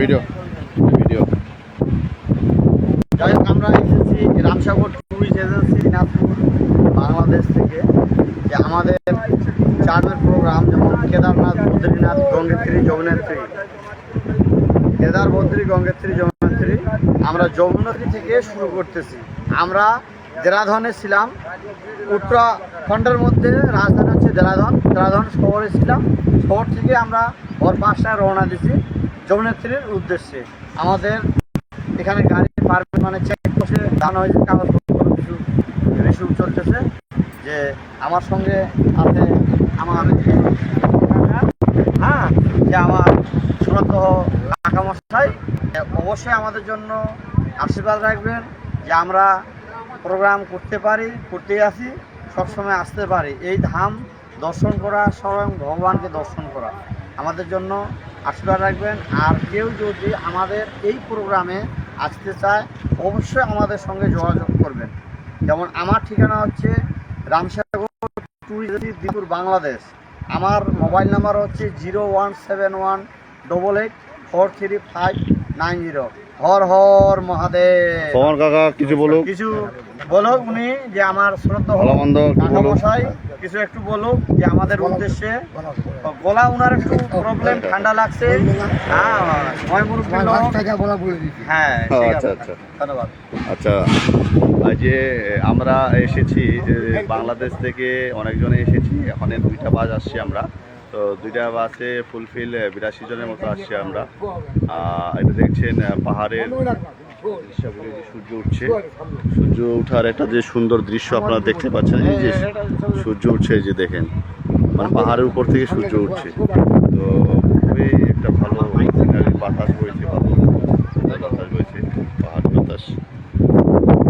Video যাই হোক, আমরা এসেছি রামসাগর ট্যুরিস্ট এজেন্সি দিনাজপুর, বাংলাদেশ থেকে। আমাদের চার্মের প্রোগ্রাম যেমন কেদারনাথ, বদ্রীনাথ, গঙ্গোত্রী, যমুনেত্রী। কেদার, বদ্রী, গঙ্গোত্রী, যমুনেত্রী, আমরা যমুনেত্রী থেকে শুরু করতেছি। আমরা দেরাধনে ছিলাম। উত্তরাখণ্ডের মধ্যে রাজধানী হচ্ছে দেরাধন দেরাধন শহরে ছিলাম। শহর থেকে আমরা ভোর পাঁচটায় রওনা দিছি। যমুনেত্রীর উদ্দেশ্যে আমাদের এখানে গাড়ি পারমিট মানে চেক বসে দান হয়েছে কাগজপত্র, কিছু রিসিভ চলতেছে যে আমার সঙ্গে আছে আমার হ্যাঁ যে আমার সুরত কাকামশাই অবশ্যই আমাদের জন্য আশীর্বাদ রাখবেন যে আমরা প্রোগ্রাম করতে পারি করতে আসি সবসময় আসতে পারি। এই ধাম দর্শন করা, স্বয়ং ভগবানকে দর্শন করা আমাদের জন্য আশীর্বাদ রাখবেন। আর কেউ যদি আমাদের এই প্রোগ্রামে আসতে চায়, অবশ্যই আমাদের সঙ্গে যোগাযোগ করবেন। যেমন আমার ঠিকানা হচ্ছে রামসাগর ট্যুরিস্ট দিপুর বাংলাদেশ। আমার মোবাইল নাম্বার হচ্ছে zero one seven one double eight four three five nine zero. Har Har Mahadev. তোমার কাকা কিছু বলুক? কিছু বলো উনি যে আমার শ্রদ্ধা একটু কিছু একটু বলুক যে আমাদের উদ্দেশ্যে গলা উনার একটু প্রবলেম ঠান্ডা লাগছে। হ্যাঁ। হ্যাঁ আচ্ছা। আচ্ছা। ধন্যবাদ। আচ্ছা যে আমরা এসেছি বাংলাদেশ থেকে অনেকজনে এসেছি এখানে দুইটা বাজ আসছি আমরা। তো দুইটা বাসে ফুলফিল বিরাশি জনের মতো আসছি আমরা। এটা দেখছেন পাহাড়ের সূর্য উঠছে। সূর্য উঠার একটা যে সুন্দর দৃশ্য আপনারা দেখতে পাচ্ছেন, এই যে সূর্য উঠছে যে দেখেন। মানে পাহাড়ের উপর থেকে সূর্য উঠছে। তো খুবই একটা ভালো